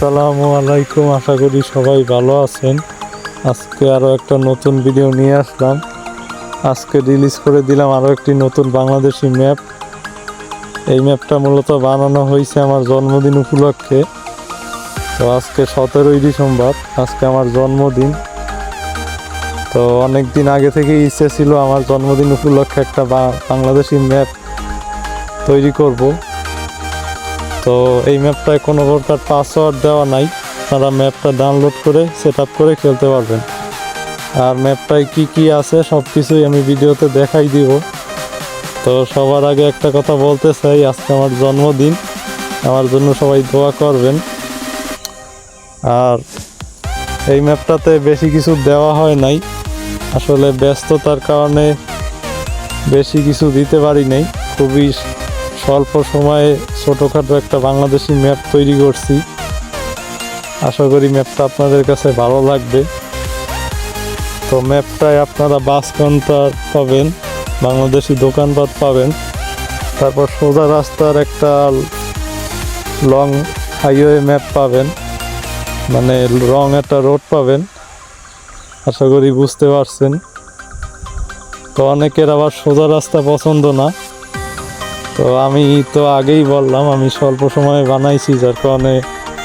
আসসালামু আলাইকুম, আশা করি সবাই ভালো আছেন। আজকে আরও একটা নতুন ভিডিও নিয়ে আসলাম। আজকে রিলিজ করে দিলাম আরও একটি নতুন বাংলাদেশি ম্যাপ এই ম্যাপটা মূলত বানানো হয়েছে আমার জন্মদিন উপলক্ষে। তো আজকে সতেরোই ডিসেম্বর, আজকে আমার জন্মদিন। তো অনেক দিন আগে থেকে ইচ্ছে ছিল আমার জন্মদিন উপলক্ষে একটা বাংলাদেশি ম্যাপ তৈরি করব। তো এই ম্যাপটায় কোনো প্রকার পাসওয়ার্ড দেওয়া নাই। আপনারা ম্যাপটা ডাউনলোড করে সেট করে খেলতে পারবেন। আর ম্যাপটায় কি কি আছে সব কিছুই আমি ভিডিওতে দেখাই দিব। তো সবার আগে একটা কথা বলতে চাই, আজকে আমার জন্মদিন। আমার জন্য সবাই দোয়া করবেন। আর এই ম্যাপটাতে বেশি কিছু দেওয়া হয় নাই। আসলে ব্যস্ততার কারণে বেশি কিছু দিতে পারি নাই। খুবই স্বল্প সময়ে ছোটোখাটো একটা বাংলাদেশি ম্যাপ তৈরি করছি। আশা করি ম্যাপটা আপনাদের কাছে ভালো লাগবে। তো ম্যাপটায় আপনারা বাস কাউন্টার পাবেন, বাংলাদেশি দোকানপাট পাবেন। তারপর সোজা রাস্তার একটা লং হাইওয়ে ম্যাপ পাবেন। মানে রং একটা রোড পাবেন। আশা করি বুঝতে পারছেন। তো অনেকের আবার সোজা রাস্তা পছন্দ না। তো আমি তো আগেই বললাম, আমি স্বল্প সময়ে বানাইছি, যার কারণে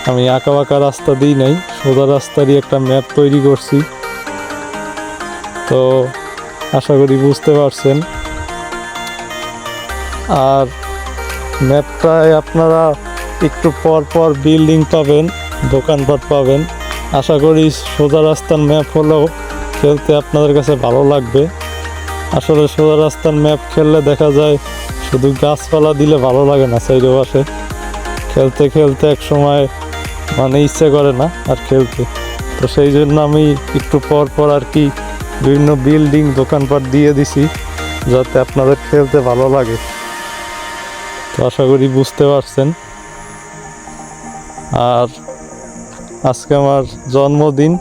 আমি আঁকা বাঁকা রাস্তা দিই নাই, সোজা রাস্তারই একটা ম্যাপ তৈরি করছি। তো আশা করি বুঝতে পারছেন। আর ম্যাপটায় আপনারা একটু পর পর বিল্ডিং পাবেন, দোকানপাট পাবেন। আশা করি সোজা রাস্তার ম্যাপ হলেও খেলতে আপনাদের কাছে ভালো লাগবে। আসলে সোজা রাস্তার ম্যাপ খেললে দেখা যায় শুধু গাছপালা দিলে ভালো লাগে না সাইডে পাশে। খেলতে খেলতে এক সময় মানে ইচ্ছে করে না আর খেলতে। তো সেই জন্য আমি একটু পর পর আর কি বিভিন্ন বিল্ডিং দোকানপাট দিয়ে দিছি, যাতে আপনাদের খেলতে ভালো লাগে। তো আশা করি বুঝতে পারছেন। আর আজকে আমার জন্মদিন,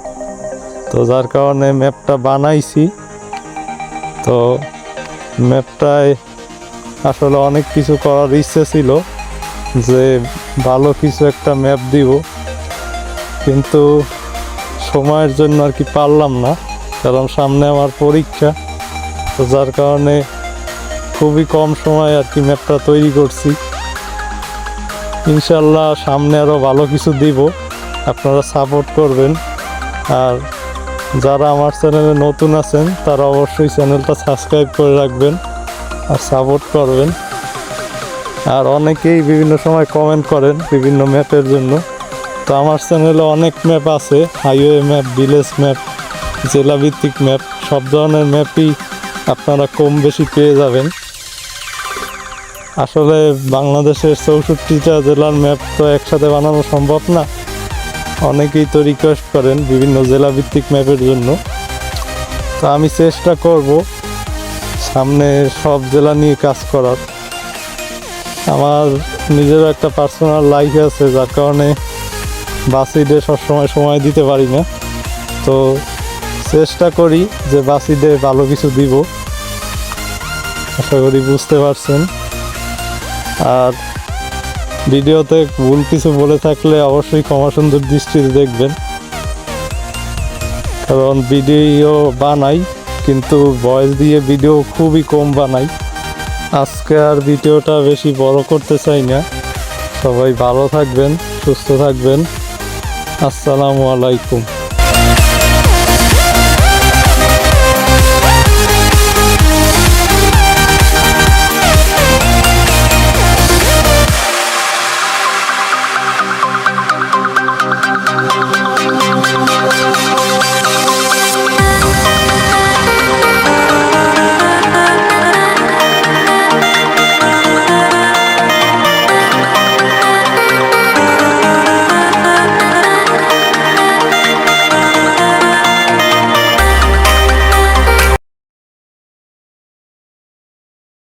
তো যার কারণে ম্যাপটা বানাইছি। তো ম্যাপটায় আসলে অনেক কিছু করার ইচ্ছে ছিল যে ভালো কিছু একটা ম্যাপ দিব, কিন্তু সময়ের জন্য আর কি পারলাম না, কারণ সামনে আমার পরীক্ষা। তো যার কারণে খুবই কম সময় আর কি ম্যাপটা তৈরি করছি। ইনশাল্লাহ সামনে আরও ভালো কিছু দিব, আপনারা সাপোর্ট করবেন। আর যারা আমার চ্যানেলে নতুন আছেন, তারা অবশ্যই চ্যানেলটা সাবস্ক্রাইব করে রাখবেন আর সাপোর্ট করবেন। আর অনেকেই বিভিন্ন সময় কমেন্ট করেন বিভিন্ন ম্যাপের জন্য। তো আমার চ্যানেলে অনেক ম্যাপ আছে হাইওয়ে ম্যাপ ভিলেজ ম্যাপ জেলাভিত্তিক ম্যাপ সব ধরনের ম্যাপই আপনারা কম বেশি পেয়ে যাবেন। আসলে বাংলাদেশের চৌষট্টিটা জেলার ম্যাপ তো একসাথে বানানো সম্ভব না। অনেকেই তো রিকোয়েস্ট করেন বিভিন্ন জেলাভিত্তিক ম্যাপের জন্য। তো আমি চেষ্টা করব সামনে সব জেলা নিয়ে কাজ করার। আমার নিজেরও একটা পার্সোনাল লাইফ আছে, যার কারণে বাসিডে সবসময় সময় দিতে পারি না। তো চেষ্টা করি যে বাসিডে ভালো কিছু দিব। আশা করি বুঝতে পারছেন। আর ভিডিওতে ভুল কিছু বলে থাকলে অবশ্যই ক্ষমা সুন্দর দৃষ্টিতে দেখবেন। কারণ ভিডিও বানাই, কিন্তু ভয়েস দিয়ে ভিডিও খুবই কম বানাই। আজকে আর ভিডিওটা বেশি বড় করতে চাই না। সবাই ভালো থাকবেন, সুস্থ থাকবেন। আসসালামু আলাইকুম।